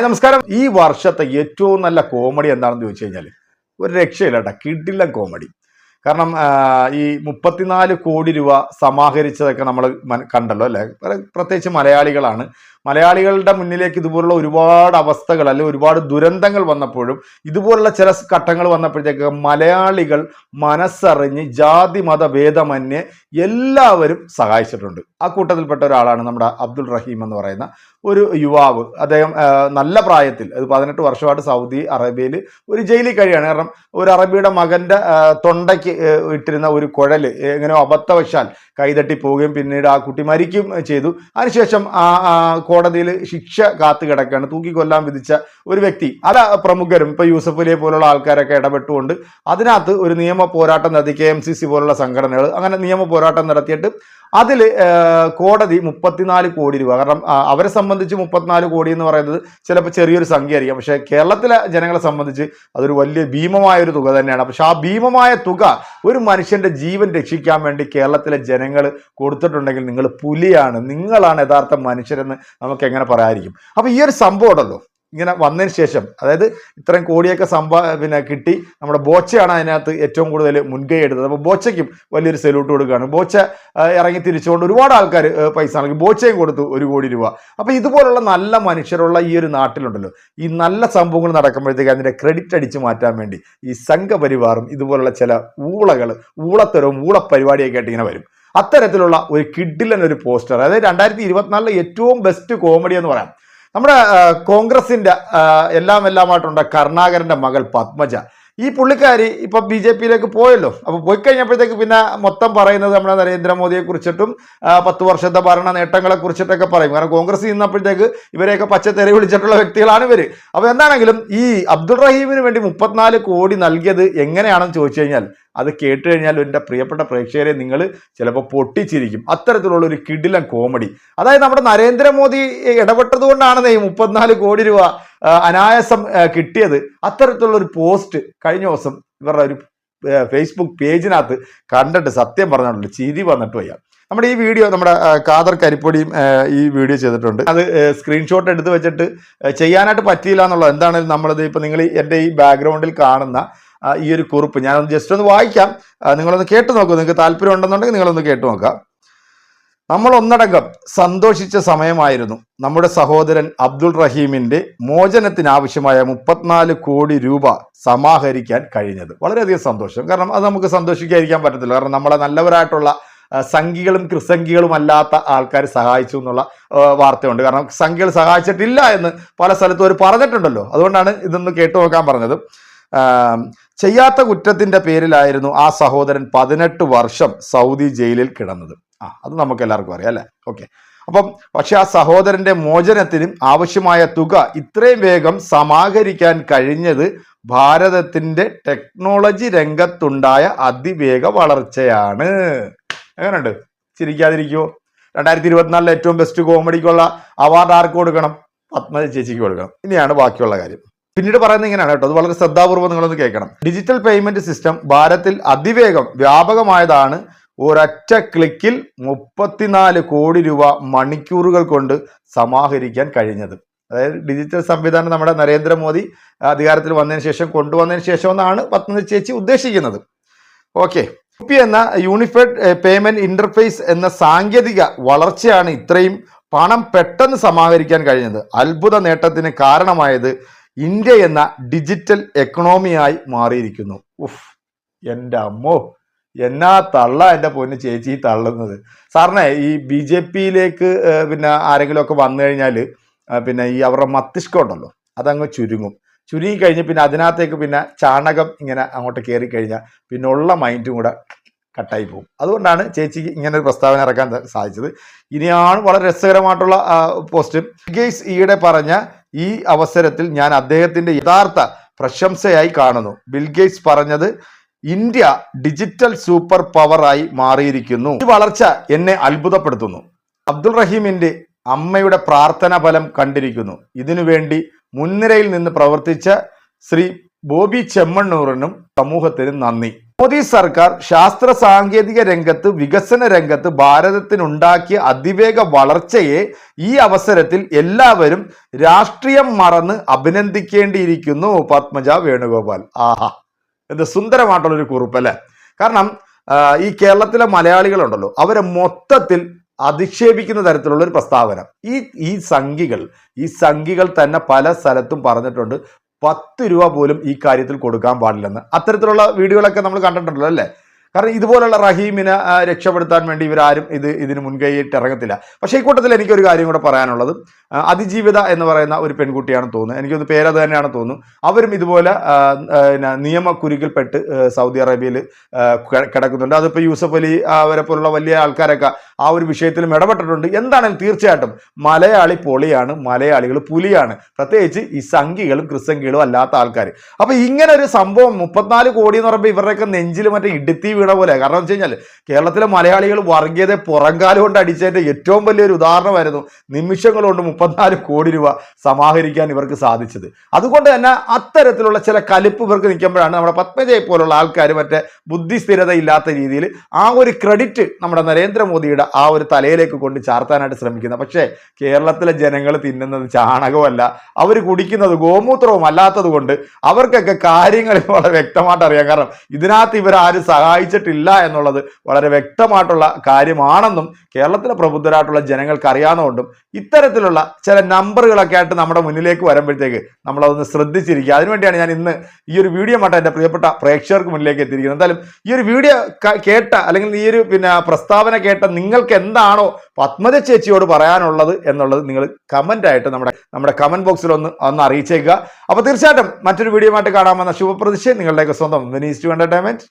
നമസ്കാരം. ഈ വർഷത്തെ ഏറ്റവും നല്ല കോമഡി എന്താണെന്ന് ചോദിച്ചു കഴിഞ്ഞാൽ ഒരു രക്ഷയില്ല കേട്ടോ കിഡില്ല കോമഡി. കാരണം ഈ മുപ്പത്തിനാല് കോടി രൂപ സമാഹരിച്ചതൊക്കെ നമ്മൾ കണ്ടല്ലോ അല്ലേ? പ്ര- പ്രത്യേകിച്ച് മലയാളികളാണ്. മലയാളികളുടെ മുന്നിലേക്ക് ഇതുപോലുള്ള ഒരുപാട് അവസ്ഥകൾ അല്ലെങ്കിൽ ഒരുപാട് ദുരന്തങ്ങൾ വന്നപ്പോഴും ഇതുപോലുള്ള ചില ഘട്ടങ്ങൾ വന്നപ്പോഴത്തേക്ക് മലയാളികൾ മനസ്സറിഞ്ഞ് ജാതി മത ഭേദമന്യേ എല്ലാവരും സഹായിച്ചിട്ടുണ്ട്. ആ കൂട്ടത്തിൽപ്പെട്ട ഒരാളാണ് നമ്മുടെ അബ്ദുൾ റഹീം എന്ന് പറയുന്ന ഒരു യുവാവ്. അദ്ദേഹം നല്ല പ്രായത്തിൽ അത് പതിനെട്ട് വർഷമായിട്ട് സൗദി അറേബ്യയിൽ ഒരു ജയിലിൽ കഴിയാണ്. കാരണം ഒരു അറബിയുടെ മകന്റെ തൊണ്ടയ്ക്ക് ഇട്ടിരുന്ന ഒരു കുഴൽ എങ്ങനെയോ അബദ്ധവശാൽ കൈതട്ടി പോവുകയും പിന്നീട് ആ കുട്ടി മരിക്കുകയും ചെയ്തു. അതിനുശേഷം ആ ആ കോടതിയിൽ ശിക്ഷ കാത്തു കിടക്കുകയാണ്. തൂക്കിക്കൊല്ലാൻ വിധിച്ച ഒരു വ്യക്തി. അത് പ്രമുഖരും ഇപ്പൊ യൂസഫ് അലിയെ പോലുള്ള ആൾക്കാരൊക്കെ ഇടപെട്ടുകൊണ്ട് അതിനകത്ത് ഒരു നിയമ പോരാട്ടം നടത്തി കെ എം സി സി പോലുള്ള സംഘടനകൾ. അങ്ങനെ നിയമ പോരാട്ടം നടത്തിയിട്ട് അതിൽ കോടതി മുപ്പത്തിനാല് കോടി രൂപ കാരണം അവരെ സംബന്ധിച്ച് മുപ്പത്തിനാല് കോടി എന്ന് പറയുന്നത് ചിലപ്പോൾ ചെറിയൊരു സംഖ്യ ആയിരിക്കും പക്ഷേ കേരളത്തിലെ ജനങ്ങളെ സംബന്ധിച്ച് അതൊരു വലിയ ഭീമമായ ഒരു തുക തന്നെയാണ്. പക്ഷെ ആ ഭീമമായ തുക ഒരു മനുഷ്യന്റെ ജീവൻ രക്ഷിക്കാൻ വേണ്ടി കേരളത്തിലെ ജനങ്ങൾ കൊടുത്തിട്ടുണ്ടെങ്കിൽ നിങ്ങൾ പുലിയാണ്. നിങ്ങളാണ് യഥാർത്ഥ മനുഷ്യരെന്ന് നമുക്ക് എങ്ങനെ പറയാതിരിക്കും? അപ്പോൾ ഈ ഒരു സംഭവം ഉണ്ടല്ലോ. ഇങ്ങനെ വന്നതിന് ശേഷം അതായത് ഇത്രയും കോടിയൊക്കെ സംഭാ പിന്നെ കിട്ടി. നമ്മുടെ ബോച്ചയാണ് അതിനകത്ത് ഏറ്റവും കൂടുതൽ മുൻകൈ എടുത്തത്. അപ്പോൾ ബോച്ചയ്ക്കും വലിയൊരു സല്യൂട്ട് കൊടുക്കുകയാണ്. ബോച്ച ഇറങ്ങി തിരിച്ചുകൊണ്ട് ഒരുപാട് ആൾക്കാർ പൈസ നൽകി. ബോച്ചയും കൊടുത്തു ഒരു കോടി രൂപ. അപ്പോൾ ഇതുപോലുള്ള നല്ല മനുഷ്യരുള്ള ഈ ഒരു നാട്ടിലുണ്ടല്ലോ. ഈ നല്ല സംഭവങ്ങൾ നടക്കുമ്പോഴത്തേക്ക് അതിന്റെ ക്രെഡിറ്റ് അടിച്ചു മാറ്റാൻ വേണ്ടി ഈ സംഘപരിവാറും ഇതുപോലുള്ള ചില ഊളകൾ ഊളത്തരവും ഊളപ്പരിപാടിയൊക്കെ ആയിട്ട് ഇങ്ങനെ വരും. അത്തരത്തിലുള്ള ഒരു കിഡിലൻ ഒരു പോസ്റ്റർ അതായത് രണ്ടായിരത്തി ഇരുപത്തിനാലിലെ ഏറ്റവും ബെസ്റ്റ് കോമഡി എന്ന് പറയാം. നമ്മുടെ കോൺഗ്രസിന്റെ എല്ലാം എല്ലാമായിട്ടുണ്ട് കരുണാകരന്റെ മകൾ പത്മജ. ഈ പുള്ളിക്കാരി ഇപ്പം ബി ജെ പിയിലേക്ക് പോയല്ലോ. അപ്പോൾ പോയി കഴിഞ്ഞപ്പോഴത്തേക്ക് പിന്നെ മൊത്തം പറയുന്നത് നമ്മുടെ നരേന്ദ്രമോദിയെ കുറിച്ചിട്ടും പത്ത് വർഷത്തെ ഭരണ നേട്ടങ്ങളെ കുറിച്ചിട്ടൊക്കെ പറയും. കാരണം കോൺഗ്രസ് നിന്നപ്പോഴത്തേക്ക് ഇവരെയൊക്കെ പച്ചത്തെറി വിളിച്ചിട്ടുള്ള വ്യക്തികളാണ് ഇവർ അപ്പോൾ എന്താണെങ്കിലും ഈ അബ്ദുൾ റഹീമിന് വേണ്ടി മുപ്പത്തിനാല് കോടി നൽകിയത് എങ്ങനെയാണെന്ന് ചോദിച്ചു കഴിഞ്ഞാൽ അത് കേട്ട് കഴിഞ്ഞാൽ എന്റെ പ്രിയപ്പെട്ട പ്രേക്ഷകരെ നിങ്ങൾ ചിലപ്പോൾ പൊട്ടിച്ചിരിക്കും. അത്തരത്തിലുള്ള ഒരു കിടിലൻ കോമഡി. അതായത് നമ്മുടെ നരേന്ദ്രമോദി ഇടപെട്ടത് കൊണ്ടാണ് ഈ മുപ്പത്തിനാല് കോടി രൂപ അനായാസം കിട്ടിയത് അത്തരത്തിലുള്ള ഒരു പോസ്റ്റ് കഴിഞ്ഞ ദിവസം ഇവരുടെ ഒരു ഫേസ്ബുക്ക് പേജിനകത്ത് കണ്ടിട്ട് സത്യം പറഞ്ഞിട്ടുണ്ട് ചിരി വന്നിട്ട് വയ്യ. നമ്മുടെ ഈ വീഡിയോ നമ്മുടെ കാദർ കരിപ്പൊടിയും ഈ വീഡിയോ ചെയ്തിട്ടുണ്ട്. അത് സ്ക്രീൻഷോട്ട് എടുത്ത് വെച്ചിട്ട് ചെയ്യാനായിട്ട് പറ്റിയില്ല എന്നുള്ളത് എന്താണെങ്കിലും നമ്മളത് ഇപ്പം നിങ്ങൾ എന്റെ ഈ ബാക്ക്ഗ്രൗണ്ടിൽ കാണുന്ന ഈ ഒരു കുറിപ്പ്. ഞാനൊന്ന് ജസ്റ്റ് ഒന്ന് വായിക്കാം. നിങ്ങളൊന്ന് കേട്ടു നോക്കൂ. നിങ്ങൾക്ക് താല്പര്യം ഉണ്ടെന്നുണ്ടെങ്കിൽ നിങ്ങളൊന്ന് കേട്ടു നോക്കാം. നമ്മൾ ഒന്നടങ്കം സന്തോഷിച്ച സമയമായിരുന്നു. നമ്മുടെ സഹോദരൻ അബ്ദുൾ റഹീമിന്റെ മോചനത്തിനാവശ്യമായ മുപ്പത്തിനാല് കോടി രൂപ സമാഹരിക്കാൻ കഴിഞ്ഞത്. വളരെയധികം സന്തോഷം. കാരണം അത് നമുക്ക് സന്തോഷിക്കാതിരിക്കാൻ പറ്റത്തില്ല. കാരണം നമ്മളെ നല്ലവരായിട്ടുള്ള സംഘികളും കൃസംഘികളും അല്ലാത്ത ആൾക്കാർ സഹായിച്ചു എന്നുള്ള വാർത്തയുണ്ട്. കാരണം സംഘികൾ സഹായിച്ചിട്ടില്ല എന്ന് പല സ്ഥലത്തും അവർ പറഞ്ഞിട്ടുണ്ടല്ലോ. അതുകൊണ്ടാണ് ഇതൊന്ന് കേട്ടു നോക്കാൻ പറഞ്ഞത്. ചെയ്യാത്ത കുറ്റത്തിന്റെ പേരിലായിരുന്നു ആ സഹോദരൻ പതിനെട്ട് വർഷം സൗദി ജയിലിൽ കിടന്നത്. ആ അത് നമുക്ക് എല്ലാവർക്കും അറിയാം അല്ലേ? ഓക്കെ. അപ്പം പക്ഷെ ആ സഹോദരന്റെ മോചനത്തിനും ആവശ്യമായ തുക ഇത്രയും വേഗം സമാഹരിക്കാൻ കഴിഞ്ഞത് ഭാരതത്തിന്റെ ടെക്നോളജി രംഗത്തുണ്ടായ അതിവേഗ വളർച്ചയാണ്. എങ്ങനെയുണ്ട്? ചിരിക്കാതിരിക്കുമോ രണ്ടായിരത്തി ഇരുപത്തിനാലിലെ ഏറ്റവും ബെസ്റ്റ് കോമഡിക്കുള്ള അവാർഡ് ആർക്ക് കൊടുക്കണം? പത്മജ ചേച്ചിക്ക് കൊടുക്കണം. ഇനിയാണ് ബാക്കിയുള്ള കാര്യം. പിന്നീട് പറയുന്നത് ഇങ്ങനെയാണ് കേട്ടോ. അത് വളരെ ശ്രദ്ധാപൂർവം നിങ്ങളൊന്ന് കേൾക്കണം. ഡിജിറ്റൽ പേയ്മെന്റ് സിസ്റ്റം ഭാരതത്തിൽ അതിവേഗം വ്യാപകമായതാണ് ഒരൊറ്റ ക്ലിക്കിൽ മുപ്പത്തിനാല് കോടി രൂപ മണിക്കൂറുകൾ കൊണ്ട് സമാഹരിക്കാൻ കഴിഞ്ഞത്. അതായത് ഡിജിറ്റൽ സംവിധാനം നമ്മുടെ നരേന്ദ്രമോദി അധികാരത്തിൽ വന്നതിന് ശേഷം കൊണ്ടുവന്നതിന് ശേഷം എന്നാണ് പത്മനി ചേച്ചി ഉദ്ദേശിക്കുന്നത്. ഓക്കെ യു പി എന്ന യൂണിഫൈഡ് പേയ്മെന്റ് ഇന്റർഫേസ് എന്ന സാങ്കേതിക വളർച്ചയാണ് ഇത്രയും പണം പെട്ടെന്ന് സമാഹരിക്കാൻ കഴിഞ്ഞത്. അത്ഭുത നേട്ടത്തിന് കാരണമായത് ഇന്ത്യ എന്ന ഡിജിറ്റൽ എക്കണോമിയായി മാറിയിരിക്കുന്നു. ഉഫ് എന്റെ അമ്മോ എന്നാ തള്ള എന്റെ പൊന്ന് ചേച്ചി തള്ളുന്നത്. സാറിനെ ഈ ബി ജെ പിയിലേക്ക് പിന്നെ ആരെങ്കിലുമൊക്കെ വന്നു കഴിഞ്ഞാൽ പിന്നെ ഈ അവരുടെ മസ്തിഷ്കം ഉണ്ടല്ലോ അതങ്ങ് ചുരുങ്ങും. ചുരുങ്ങി കഴിഞ്ഞ് പിന്നെ അതിനകത്തേക്ക് പിന്നെ ചാണകം ഇങ്ങനെ അങ്ങോട്ട് കയറി കഴിഞ്ഞാൽ പിന്നെ ഉള്ള മൈൻഡും കൂടെ കട്ടായി പോകും. അതുകൊണ്ടാണ് ചേച്ചിക്ക് ഇങ്ങനെ ഒരു പ്രസ്താവന ഇറക്കാൻ സാധിച്ചത്. ഇനിയാണ് വളരെ രസകരമായിട്ടുള്ള പോസ്റ്റ്. ഗേസ് ഈയിടെ പറഞ്ഞ ഈ അവസരത്തിൽ ഞാൻ അദ്ദേഹത്തിന്റെ യഥാർത്ഥ പ്രശംസയായി കാണുന്നു. ബിൽഗേറ്റ്സ് പറഞ്ഞത് ഇന്ത്യ ഡിജിറ്റൽ സൂപ്പർ പവറായി മാറിയിരിക്കുന്നു. ഈ വളർച്ച എന്നെ അത്ഭുതപ്പെടുത്തുന്നു. അബ്ദുൾ റഹീമിന്റെ അമ്മയുടെ പ്രാർത്ഥന ഫലം കണ്ടിരിക്കുന്നു. ഇതിനുവേണ്ടി മുൻനിരയിൽ നിന്ന് പ്രവർത്തിച്ച ശ്രീ ബോബി ചെമ്മണ്ണൂറിനും സമൂഹത്തിനും നന്ദി. മോദി സർക്കാർ ശാസ്ത്ര സാങ്കേതിക രംഗത്ത് വികസന രംഗത്ത് ഭാരതത്തിനുണ്ടാക്കിയ അതിവേഗ വളർച്ചയെ ഈ അവസരത്തിൽ എല്ലാവരും രാഷ്ട്രീയം മറന്ന് അഭിനന്ദിക്കേണ്ടിയിരിക്കുന്നു പത്മജ വേണുഗോപാൽ. ആഹാ എന്ത് സുന്ദരമായിട്ടുള്ള ഒരു കുറിപ്പ് അല്ലേ കാരണം ഈ കേരളത്തിലെ മലയാളികളുണ്ടല്ലോ അവരെ മൊത്തത്തിൽ അധിക്ഷേപിക്കുന്ന തരത്തിലുള്ള ഒരു പ്രസ്താവന. ഈ ഈ സംഘികൾ ഈ സംഘികൾ തന്നെ പല സ്ഥലത്തും പറഞ്ഞിട്ടുണ്ട് പത്ത് രൂപ പോലും ഈ കാര്യത്തിൽ കൊടുക്കാൻ പാടില്ലെന്ന്. അത്തരത്തിലുള്ള വീഡിയോകളൊക്കെ നമ്മൾ കണ്ടിട്ടുണ്ടല്ലോ അല്ലേ? കാരണം ഇതുപോലുള്ള റഹീമിനെ രക്ഷപ്പെടുത്താൻ വേണ്ടി ഇവരാരും ഇത് ഇതിന് മുൻകൈയിട്ട് ഇറങ്ങത്തില്ല. പക്ഷേ ഈ കൂട്ടത്തിൽ എനിക്കൊരു കാര്യം കൂടെ പറയാനുള്ളത്. അതിജീവിത എന്ന് പറയുന്ന ഒരു പെൺകുട്ടിയാണ് തോന്നുന്നത്. എനിക്കൊന്ന് പേരത് തന്നെയാണ് തോന്നുന്നു. അവരും ഇതുപോലെ നിയമക്കുരുക്കിൽപ്പെട്ട് സൗദി അറേബ്യയിൽ കിടക്കുന്നുണ്ട്. അതിപ്പോൾ യൂസഫ് അലി അവരെ പോലുള്ള വലിയ ആൾക്കാരൊക്കെ ആ ഒരു വിഷയത്തിലും ഇടപെട്ടിട്ടുണ്ട്. എന്താണെങ്കിലും തീർച്ചയായിട്ടും മലയാളി പൊളിയാണ് മലയാളികൾ പുലിയാണ്. പ്രത്യേകിച്ച് ഈ സംഘികളും ക്രിസംഖികളും അല്ലാത്ത ആൾക്കാർ അപ്പോൾ ഇങ്ങനെ ഒരു സംഭവം മുപ്പത്തിനാല് കോടി എന്ന് പറയുമ്പോൾ ഇവരുടെയൊക്കെ നെഞ്ചിൽ മറ്റേ ഇടുത്തി വീണ പോലെ. കാരണം വെച്ച് കഴിഞ്ഞാൽ കേരളത്തിലെ മലയാളികൾ വർഗീയത പുറംകാലം കൊണ്ട് അടിച്ചതിന്റെ ഏറ്റവും വലിയൊരു ഉദാഹരണമായിരുന്നു നിമിഷങ്ങൾ കൊണ്ട് മുപ്പത്തിനാല് കോടി രൂപ സമാഹരിക്കാൻ ഇവർക്ക് സാധിച്ചത്. അതുകൊണ്ട് തന്നെ അത്തരത്തിലുള്ള ചില കലിപ്പ് ഇവർക്ക് നിൽക്കുമ്പോഴാണ് നമ്മുടെ പത്മജയെ പോലുള്ള ആൾക്കാർ മറ്റേ ബുദ്ധിസ്ഥിരത ഇല്ലാത്ത രീതിയിൽ ആ ഒരു ക്രെഡിറ്റ് നമ്മുടെ നരേന്ദ്രമോദിയുടെ ആ ഒരു തലയിലേക്ക് കൊണ്ട് ചാർത്താനായിട്ട് ശ്രമിക്കുന്നത്. പക്ഷേ കേരളത്തിലെ ജനങ്ങൾ തിന്നുന്നത് ചാണകമല്ല. അവർ കുടിക്കുന്നത് ഗോമൂത്രവും അല്ലാത്തത് കൊണ്ട് അവർക്കൊക്കെ കാര്യങ്ങൾ വളരെ വ്യക്തമായിട്ട് അറിയാം. കാരണം ഇതിനകത്ത് ഇവരാരും സഹായിച്ചിട്ടില്ല എന്നുള്ളത് വളരെ വ്യക്തമായിട്ടുള്ള കാര്യമാണെന്നും കേരളത്തിലെ പ്രബുദ്ധരായിട്ടുള്ള ജനങ്ങൾക്ക് അറിയാവുന്നതുകൊണ്ടും ഇത്തരത്തിലുള്ള ചില നമ്പറുകളൊക്കെ ആയിട്ട് നമ്മുടെ മുന്നിലേക്ക് വരുമ്പോഴത്തേക്ക് നമ്മളതൊന്ന് ശ്രദ്ധിച്ചിരിക്കുക. അതിനുവേണ്ടിയാണ് ഞാൻ ഇന്ന് ഈ ഒരു വീഡിയോ മാറ്റം എന്റെ പ്രിയപ്പെട്ട പ്രേക്ഷകർക്ക് മുന്നിലേക്ക് എത്തിയിരിക്കുന്നത്. എന്തായാലും ഈ ഒരു വീഡിയോ കേട്ട അല്ലെങ്കിൽ ഈ ഒരു പിന്നെ പ്രസ്താവന കേട്ട നിങ്ങൾക്ക് എന്താണോ പത്മജ ചേച്ചിയോട് പറയാനുള്ളത് എന്നുള്ളത് നിങ്ങൾ കമന്റ് ആയിട്ട് നമ്മുടെ നമ്മുടെ കമന്റ് ബോക്സിൽ ഒന്ന് ഒന്ന് അറിയിച്ചേക്കുക. അപ്പോൾ തീർച്ചയായിട്ടും മറ്റൊരു വീഡിയോ ആയിട്ട് കാണാമെന്ന ശുഭപ്രതിഷ്ഠ നിങ്ങളുടെയൊക്കെ സ്വന്തം വെനീസ് ടു എന്റർടൈൻമെന്റ്